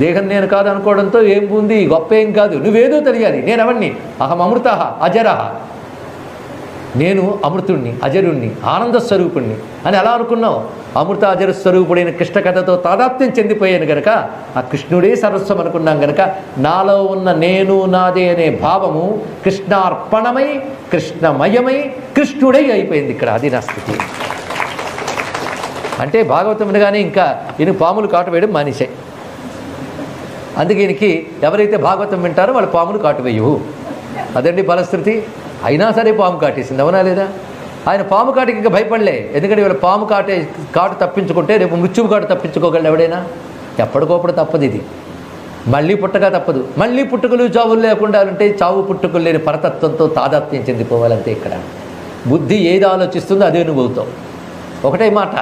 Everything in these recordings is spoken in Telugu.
దేహం నేను కాదు అనుకోవడంతో ఏం ఉంది? గొప్ప ఏం కాదు. నువ్వేదో తెలియాలి. నేను అవన్నీ అహం అమృత అజరహ నేను అమృతుణ్ణి అజరుణ్ణి ఆనంద స్వరూపుణ్ణి. అని ఎలా అనుకున్నావు? అమృత అజర స్వరూపుడైన కృష్ణ కథతో తాదాప్త్యం చెందిపోయాను గనక ఆ కృష్ణుడే సర్వస్వం అనుకున్నాం గనక నాలో ఉన్న నేను నాదే అనే భావము కృష్ణార్పణమై కృష్ణమయమై కృష్ణుడై అయిపోయింది ఇక్కడ అది నా స్థితి అంటే భాగవతం కానీ ఇంకా నేను పాములు కాటు వేయడం మానేశాయి. అందుకే ఈయనకి ఎవరైతే భాగవతం వింటారో వాళ్ళు పాములు కాటువేయవు అదండి ఫలశ్రుతి అయినా సరే పాము కాటేసింది అవునా లేదా? ఆయన పాము కాటికి ఇంకా భయపడలే. ఎందుకంటే వీళ్ళు పాము కాటే కాటు తప్పించుకుంటే రేపు మృత్యువు కాటు తప్పించుకోగలడు ఎవడైనా? ఎప్పటికోప్పుడు తప్పదు ఇది. మళ్ళీ పుట్టగా తప్పదు. మళ్ళీ పుట్టుకలు చావులు లేకుండా ఉంటే చావు పుట్టుకలు లేని పరతత్వంతో తాదాత్మ్యం చెందిపోవాలంతే ఇక్కడ. బుద్ధి ఏది ఆలోచిస్తుందో అదే నువ్వు అవుతావు. ఒకటే మాట.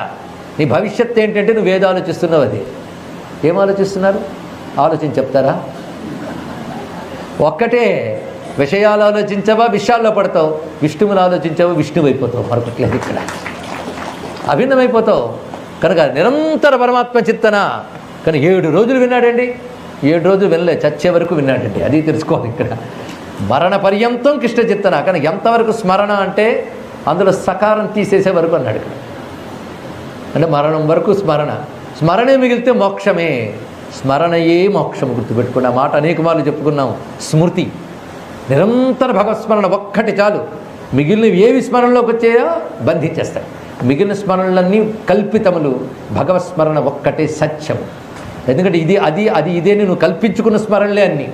నీ భవిష్యత్తు ఏంటంటే నువ్వు ఏది ఆలోచిస్తున్నావు అది? ఏం ఆలోచిస్తున్నారు? ఆలోచించి చెప్తారా? ఒక్కటే విషయాలు ఆలోచించవా విషయాల్లో పడతావు? విష్ణువుని ఆలోచించావా విష్ణువు అయిపోతావు? మరొకట్లేదు ఇక్కడ. అభిన్నమైపోతావు. కనుక నిరంతర పరమాత్మ చింతన కానీ ఏడు రోజులు విన్నాడండి? ఏడు రోజులు వినలే చచ్చే వరకు విన్నాడండి. అది తెలుసుకోవాలి ఇక్కడ. మరణ పర్యంతం కృష్ణ చిత్తన. కానీ ఎంతవరకు స్మరణ అంటే అందులో సకారం తీసేసే వరకు అన్నాడు ఇక్కడ. అంటే మరణం వరకు స్మరణ. స్మరణే మిగిలితే మోక్షమే. స్మరణయే మోక్షం గుర్తుపెట్టుకున్న మాట అనేక మార్లు చెప్పుకున్నాం. స్మృతి. నిరంతర భగవత్స్మరణ ఒక్కటి చాలు. మిగిలినవి ఏవి స్మరణలోకి వచ్చాయో బంధించేస్తాయి. మిగిలిన స్మరణలన్నీ కల్పితములు. భగవత్స్మరణ ఒక్కటే సత్యం ఎందుకంటే ఇది అది అది ఇదే నువ్వు కల్పించుకున్న స్మరణలే అన్నీ.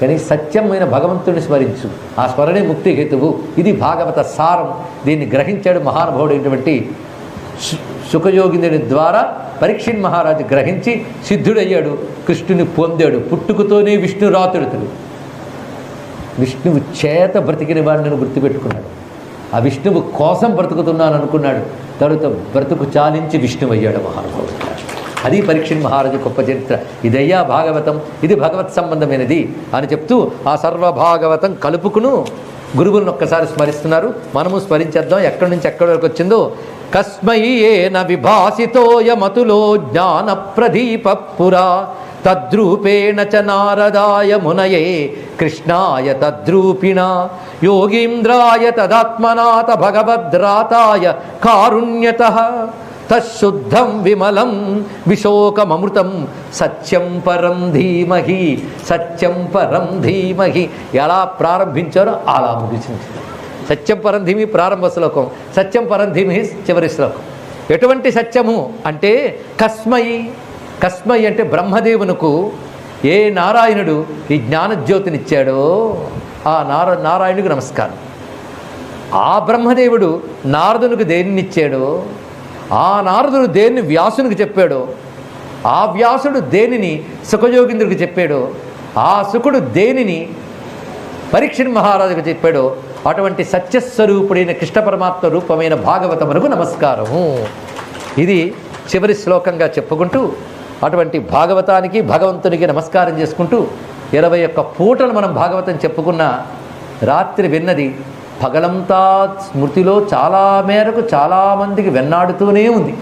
కానీ సత్యమైన భగవంతుడిని స్మరించు. ఆ స్మరణే ముక్తి హేతువు. ఇది భాగవత సారం. దీన్ని గ్రహించాడు మహానుభావుడైనటువంటి సు- సుఖయోగిని ద్వారా పరీక్షణ్ మహారాజు గ్రహించి సిద్ధుడయ్యాడు. కృష్ణుని పొందాడు. పుట్టుకతోనే విష్ణురాతుడుతుడు. విష్ణువు చేత బ్రతికిన వాడిని గుర్తుపెట్టుకున్నాడు. ఆ విష్ణువు కోసం బ్రతుకుతున్నాను అనుకున్నాడు. తరువాత బ్రతుకు చాలించి విష్ణువు అయ్యాడు మహానుభావుడు. అది పరీక్షణ్ మహారాజు గొప్ప చరిత్ర. ఇదయ్యా భాగవతం. ఇది భగవత్ సంబంధమైనది అని చెప్తూ ఆ సర్వ భాగవతం కలుపుకును. గురువులను ఒక్కసారి స్మరిస్తున్నారు. మనము స్మరించేద్దాం. ఎక్కడి నుంచి ఎక్కడి వరకు వచ్చిందో కస్మై విభాసితోయమతులో జ్ఞాన ప్రదీప పురా తద్రూపేణ చ నారదాయ మునయే కృష్ణాయ తద్రూపిణ. యోగీంద్రాయ తదాత్మనాథ భగవద్రాతాయ కారుణ్యత. తశుద్ధం విమలం విశోకమృతం సత్యం పరం ధీమహి సత్యం పరం ధీమహి. ఎలా ప్రారంభించారో అలా ముగిసింది. సత్యం పరంధీమి ప్రారంభ శ్లోకం సత్యం పరంధీమి చివరి శ్లోకం. ఎటువంటి సత్యము అంటే కస్మయి కస్మయి అంటే బ్రహ్మదేవునకు ఏ నారాయణుడు ఈ జ్ఞానజ్యోతినిచ్చాడో ఆ నార నారాయణుడికి నమస్కారం. ఆ బ్రహ్మదేవుడు నారదునికి దేనినిచ్చాడో ఆ నారదుడు దేన్ని వ్యాసునికి చెప్పాడో ఆ వ్యాసుడు దేనిని సుఖయోగింద్రుడికి చెప్పాడో ఆ సుఖుడు దేనిని పరీక్షణ్ మహారాజుకు చెప్పాడో అటువంటి సత్యస్వరూపుడైన కృష్ణ పరమాత్మ రూపమైన భాగవతమునకు నమస్కారము. ఇది చివరి శ్లోకంగా చెప్పుకుంటూ అటువంటి భాగవతానికి భగవంతునికి నమస్కారం చేసుకుంటూ ఇరవై ఒక్క పూటలు మనం భాగవతం చెప్పుకున్న రాత్రి విన్నది పగలంతా స్మృతిలో చాలా మేరకు చాలామందికి వెన్నాడుతూనే ఉంది.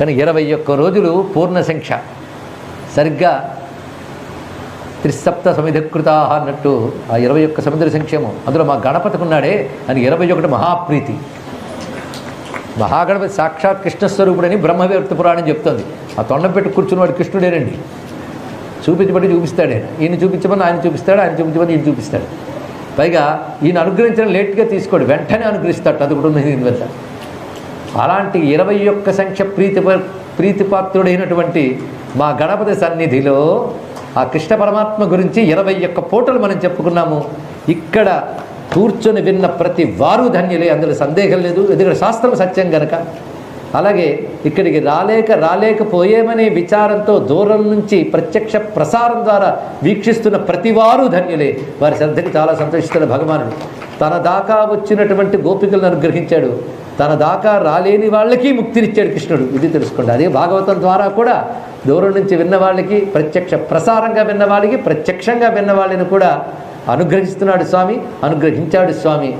కానీ ఇరవై ఒక్క రోజులు పూర్ణ సంఖ్య. సరిగ్గా త్రిసప్త సమిధకృత అన్నట్టు ఆ ఇరవై ఒక్క సముద్ర సంక్షేమం. అందులో మా గణపతికి ఉన్నాడే అని ఇరవై ఒకటి మహాప్రీతి. మహాగణపతి సాక్షాత్ కృష్ణస్వరూపుడని బ్రహ్మవేత్త పురాణం చెప్తుంది. ఆ తొండం పెట్టి కూర్చున్నవాడు కృష్ణుడేనండి చూపించబట్టి చూపిస్తాడే. ఈయన చూపించమని ఆయన చూపిస్తాడు ఆయన చూపించమని ఈయన చూపిస్తాడు. పైగా ఈయన అనుగ్రహించడం లేట్గా తీసుకోడు వెంటనే అనుగ్రహిస్తాడు అది కూడా ఉంది దీని వల్ల అలాంటి ఇరవై ఒక్క సంఖ్య ప్రీతి ప్రీతిపాత్రుడైనటువంటి మా గణపతి సన్నిధిలో ఆ కృష్ణ పరమాత్మ గురించి ఇరవై ఒక్క పూటలు మనం చెప్పుకున్నాము. ఇక్కడ కూర్చొని విన్న ప్రతి వారు ధన్యులే అందులో సందేహం లేదు. ఎందుకంటే శాస్త్రం సత్యం గనక. అలాగే ఇక్కడికి రాలేక రాలేకపోయేమనే విచారంతో దూరం నుంచి ప్రత్యక్ష ప్రసారం ద్వారా వీక్షిస్తున్న ప్రతివారు ధన్యులే. వారి శ్రద్ధకి చాలా సంతోషిస్తున్న భగవానుడు. తన దాకా వచ్చినటువంటి గోపికలను అనుగ్రహించాడు. తన దాకా రాలేని వాళ్ళకి ముక్తినిచ్చాడు కృష్ణుడు. ఇది తెలుసుకోండి. అదే భాగవతం ద్వారా కూడా దూరం నుంచి విన్నవాళ్ళకి ప్రత్యక్ష ప్రసారంగా విన్నవాళ్ళకి ప్రత్యక్షంగా విన్నవాళ్ళని కూడా అనుగ్రహిస్తున్నాడు స్వామి అనుగ్రహించాడు స్వామి.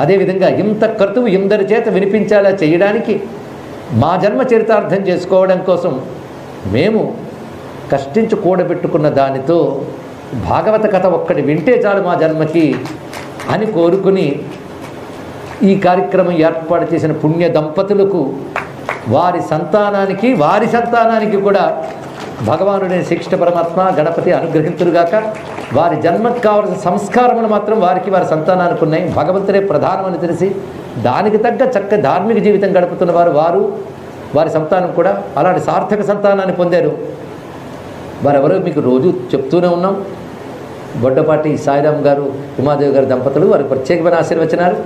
అదేవిధంగా ఇంత కర్తువు ఇందరి చేత వినిపించేలా చేయడానికి మా జన్మ చరితార్థం చేసుకోవడం కోసం మేము కష్టించి కూడబెట్టుకున్న దానితో భాగవత కథ ఒక్కటి వింటే చాలు మా జన్మకి అని కోరుకుని ఈ కార్యక్రమం ఏర్పాటు చేసిన పుణ్య దంపతులకు వారి సంతానానికి వారి సంతానానికి కూడా భగవానుడైన శిక్షణ పరమాత్మ గణపతి అనుగ్రహించురుగాక వారి జన్మకు కావలసిన సంస్కారములు మాత్రం వారికి వారి సంతానానికి ఉన్నాయి భగవంతుడే ప్రధానమని తెలిసి దానికి తగ్గ చక్క ధార్మిక జీవితం గడుపుతున్న వారు వారు వారి సంతానం కూడా అలాంటి సార్థక సంతానాన్ని పొందారు. వారెవరో మీకు రోజు చెప్తూనే ఉన్నాం. బొడ్డపాటి సాయిరాం గారు ఉమాదేవి గారి దంపతులు వారికి ప్రత్యేకమైన ఆశీర్వచనాలు.